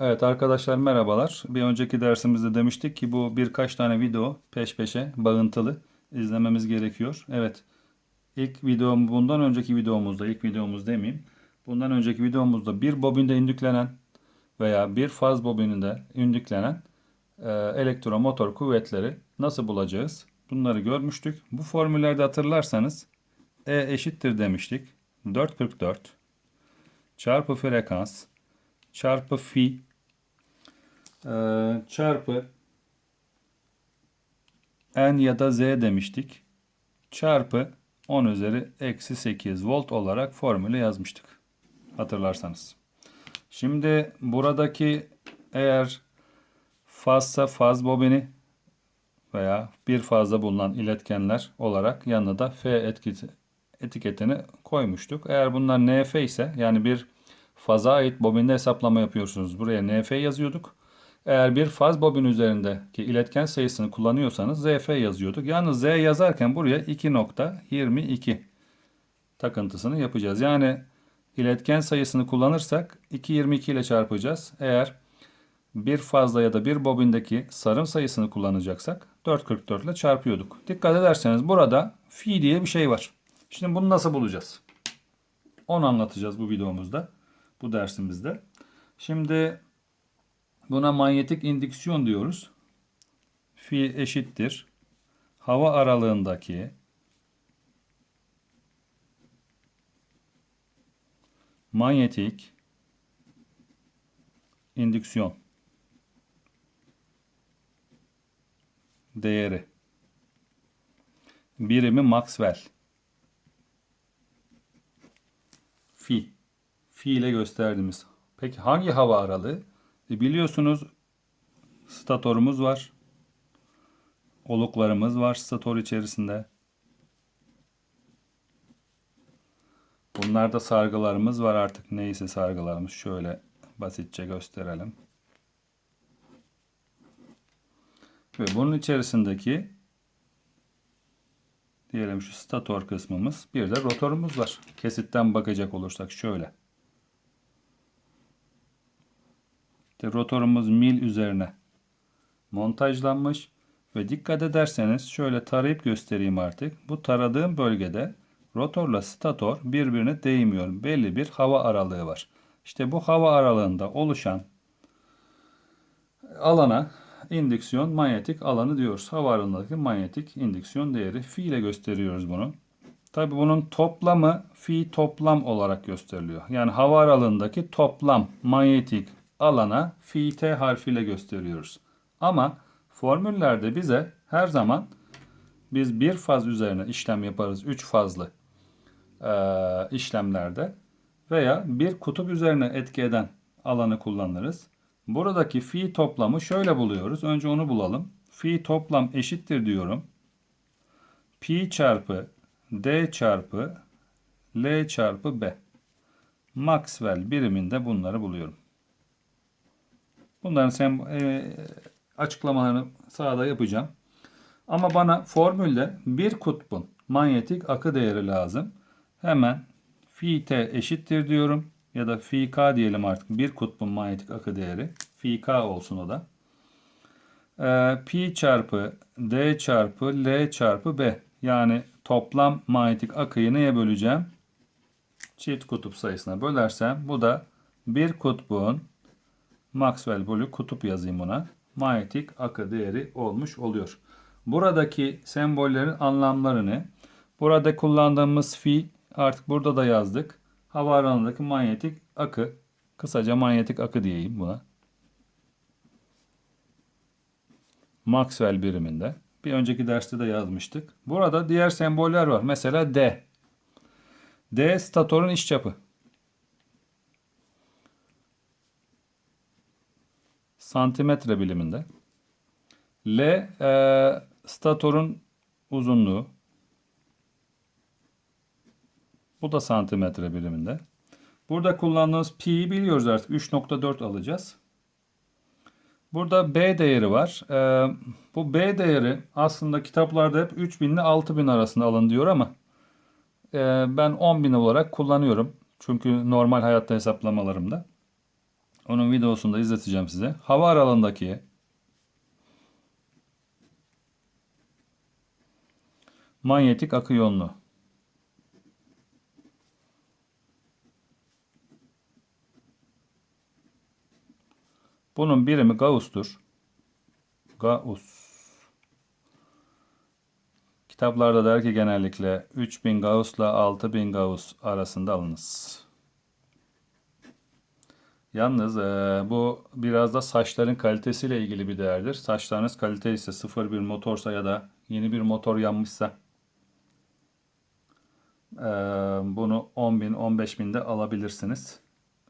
Evet arkadaşlar merhabalar. Bir önceki dersimizde demiştik ki bu birkaç tane video peş peşe bağıntılı izlememiz gerekiyor. Evet ilk videom bundan önceki videomuzda ilk videomuz demeyeyim. Bundan önceki videomuzda bir bobinde indüklenen veya bir faz bobininde indüklenen e, elektromotor kuvvetleri nasıl bulacağız? Bunları görmüştük. Bu formüllerde hatırlarsanız E eşittir demiştik. 444 çarpı frekans çarpı fi çarpı n ya da z demiştik. Çarpı 10 üzeri eksi 8 volt olarak formülü yazmıştık. Hatırlarsanız. Şimdi buradaki eğer fazsa faz bobini veya bir fazla bulunan iletkenler olarak yanına da F etkisi, etiketini koymuştuk. Eğer bunlar NF ise yani bir faza ait bobinde hesaplama yapıyorsunuz. Buraya NF yazıyorduk. Eğer bir faz bobin üzerindeki iletken sayısını kullanıyorsanız ZF yazıyorduk. Yalnız Z yazarken buraya 2.22 takıntısını yapacağız. Yani iletken sayısını kullanırsak 2.22 ile çarpacağız. Eğer bir fazla ya da bir bobindeki sarım sayısını kullanacaksak 4.44 ile çarpıyorduk. Dikkat ederseniz burada fi diye bir şey var. Şimdi bunu nasıl bulacağız? Onu anlatacağız bu videomuzda, bu dersimizde. Şimdi buna manyetik indüksiyon diyoruz. Fi eşittir. Hava aralığındaki manyetik indüksiyon değeri birimi Maxwell fi fi ile gösterdiğimiz. Peki hangi hava aralığı? E biliyorsunuz statorumuz var. Oluklarımız var stator içerisinde. Bunlarda sargılarımız var artık. Neyse sargılarımız şöyle basitçe gösterelim. Ve bunun içerisindeki diyelim şu stator kısmımız bir de rotorumuz var. Kesitten bakacak olursak şöyle. İşte rotorumuz mil üzerine montajlanmış ve dikkat ederseniz şöyle tarayıp göstereyim artık. Bu taradığım bölgede rotorla stator birbirine değmiyor. Belli bir hava aralığı var. İşte bu hava aralığında oluşan alana indüksiyon manyetik alanı diyoruz. Hava aralığındaki manyetik indüksiyon değeri. Fi ile gösteriyoruz bunu. Tabi bunun toplamı fi toplam olarak gösteriliyor. Yani hava aralığındaki toplam manyetik alana fi t harfiyle gösteriyoruz. Ama formüllerde bize her zaman biz bir faz üzerine işlem yaparız. Üç fazlı e, işlemlerde veya bir kutup üzerine etki eden alanı kullanırız. Buradaki fi toplamı şöyle buluyoruz. Önce onu bulalım. Fi toplam eşittir diyorum. Pi çarpı D çarpı L çarpı B. Maxwell biriminde bunları buluyorum. Bunların sem e, açıklamalarını sağda yapacağım. Ama bana formülde bir kutbun manyetik akı değeri lazım. Hemen fi t eşittir diyorum. Ya da fi k diyelim artık. Bir kutbun manyetik akı değeri. Fi k olsun o da. Ee, pi çarpı d çarpı l çarpı b. Yani toplam manyetik akıyı neye böleceğim? Çift kutup sayısına bölersem bu da bir kutbun Maxwell bölü kutup yazayım buna. Manyetik akı değeri olmuş oluyor. Buradaki sembollerin anlamlarını burada kullandığımız fi artık burada da yazdık. Hava aralığındaki manyetik akı. Kısaca manyetik akı diyeyim buna. Maxwell biriminde. Bir önceki derste de yazmıştık. Burada diğer semboller var. Mesela D. D statorun iç çapı. Santimetre biliminde. L e, statorun uzunluğu. Bu da santimetre biriminde. Burada kullandığımız pi'yi biliyoruz artık. 3.4 alacağız. Burada B değeri var. Ee, bu B değeri aslında kitaplarda hep 3000 ile 6000 arasında alın diyor ama e, ben 10.000 olarak kullanıyorum. Çünkü normal hayatta hesaplamalarımda. Onun videosunu da izleteceğim size. Hava aralığındaki manyetik akı yoğunluğu. Bunun birimi Gauss'tur. Gauss. Kitaplarda der ki genellikle 3000 Gauss ile 6000 Gauss arasında alınız. Yalnız eee, bu biraz da saçların kalitesiyle ilgili bir değerdir. Saçlarınız kaliteli ise 0.1 motorsa ya da yeni bir motor yanmışsa eee, bunu 10.000 15.000'de alabilirsiniz.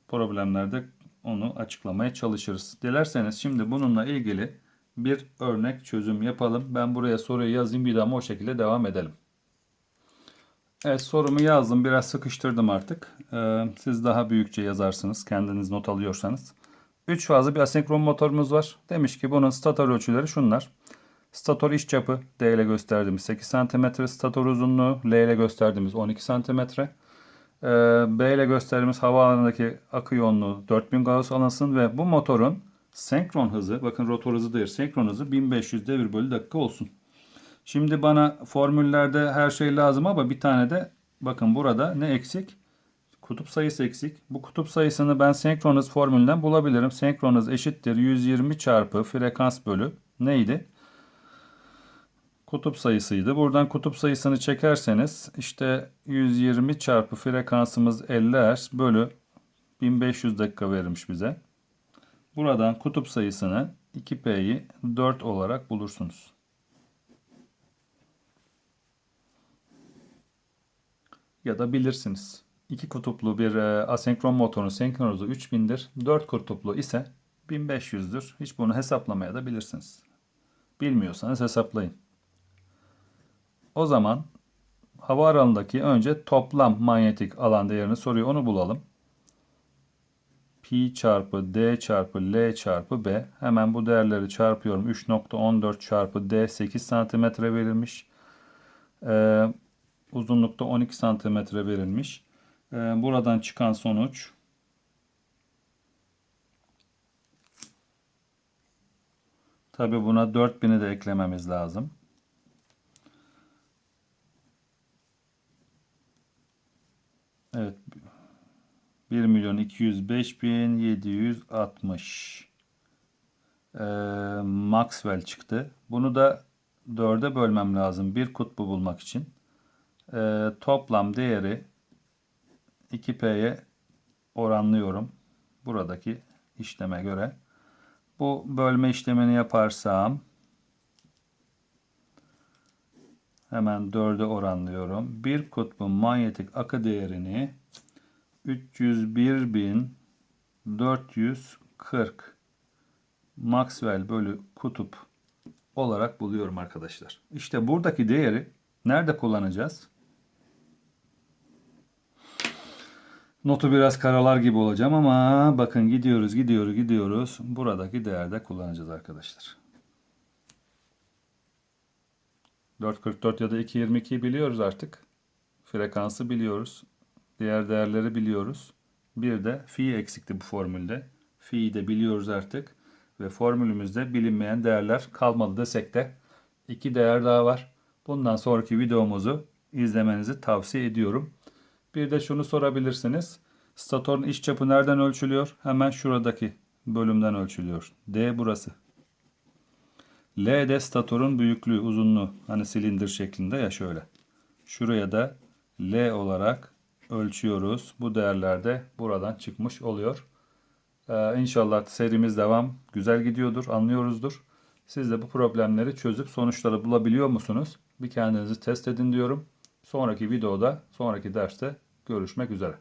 Problemlerde onu açıklamaya çalışırız. Dilerseniz şimdi bununla ilgili bir örnek çözüm yapalım. Ben buraya soruyu yazayım bir daha o şekilde devam edelim. Evet sorumu yazdım. Biraz sıkıştırdım artık. Ee, siz daha büyükçe yazarsınız. Kendiniz not alıyorsanız. 3 fazlı bir asenkron motorumuz var. Demiş ki bunun stator ölçüleri şunlar. Stator iç çapı D ile gösterdiğimiz 8 cm. Stator uzunluğu L ile gösterdiğimiz 12 cm. Ee, B ile gösterdiğimiz hava alanındaki akı yoğunluğu 4000 Gauss alınsın ve bu motorun senkron hızı, bakın rotor hızı değil, senkron hızı 1500 devir bölü dakika olsun. Şimdi bana formüllerde her şey lazım ama bir tane de bakın burada ne eksik? Kutup sayısı eksik. Bu kutup sayısını ben senkron hız formülünden bulabilirim. Senkron hız eşittir 120 çarpı frekans bölü neydi? Kutup sayısıydı. Buradan kutup sayısını çekerseniz işte 120 çarpı frekansımız 50 Hz bölü 1500 dakika verilmiş bize. Buradan kutup sayısını 2P'yi 4 olarak bulursunuz. Ya da bilirsiniz. İki kutuplu bir e, asenkron motorun senkron hızı 3000'dir. 4 kutuplu ise 1500'dür. Hiç bunu hesaplamaya da bilirsiniz. Bilmiyorsanız hesaplayın. O zaman hava aralığındaki önce toplam manyetik alan değerini soruyor. Onu bulalım. Pi çarpı D çarpı L çarpı B. Hemen bu değerleri çarpıyorum. 3.14 çarpı D 8 santimetre verilmiş. Ee, uzunlukta 12 santimetre verilmiş. Ee, buradan çıkan sonuç Tabi buna 4000'i de eklememiz lazım. Evet. 1 milyon 205 bin 760 ee, Maxwell çıktı. Bunu da 4'e bölmem lazım. Bir kutbu bulmak için. Ee, toplam değeri 2P'ye oranlıyorum. Buradaki işleme göre. Bu bölme işlemini yaparsam hemen 4'e oranlıyorum. Bir kutbun manyetik akı değerini 301.440 Maxwell bölü kutup olarak buluyorum arkadaşlar. İşte buradaki değeri nerede kullanacağız? Notu biraz karalar gibi olacağım ama bakın gidiyoruz gidiyoruz gidiyoruz. Buradaki değerde kullanacağız arkadaşlar. 4.44 ya da 2.22 biliyoruz artık. Frekansı biliyoruz. Diğer değerleri biliyoruz. Bir de fi eksikti bu formülde. Fi'yi de biliyoruz artık. Ve formülümüzde bilinmeyen değerler kalmadı desek de iki değer daha var. Bundan sonraki videomuzu izlemenizi tavsiye ediyorum. Bir de şunu sorabilirsiniz. Statorun iç çapı nereden ölçülüyor? Hemen şuradaki bölümden ölçülüyor. D burası. L de statorun büyüklüğü, uzunluğu. Hani silindir şeklinde ya şöyle. Şuraya da L olarak ölçüyoruz. Bu değerler de buradan çıkmış oluyor. Ee, inşallah serimiz devam. Güzel gidiyordur, anlıyoruzdur. Siz de bu problemleri çözüp sonuçları bulabiliyor musunuz? Bir kendinizi test edin diyorum. Sonraki videoda, sonraki derste görüşmek üzere.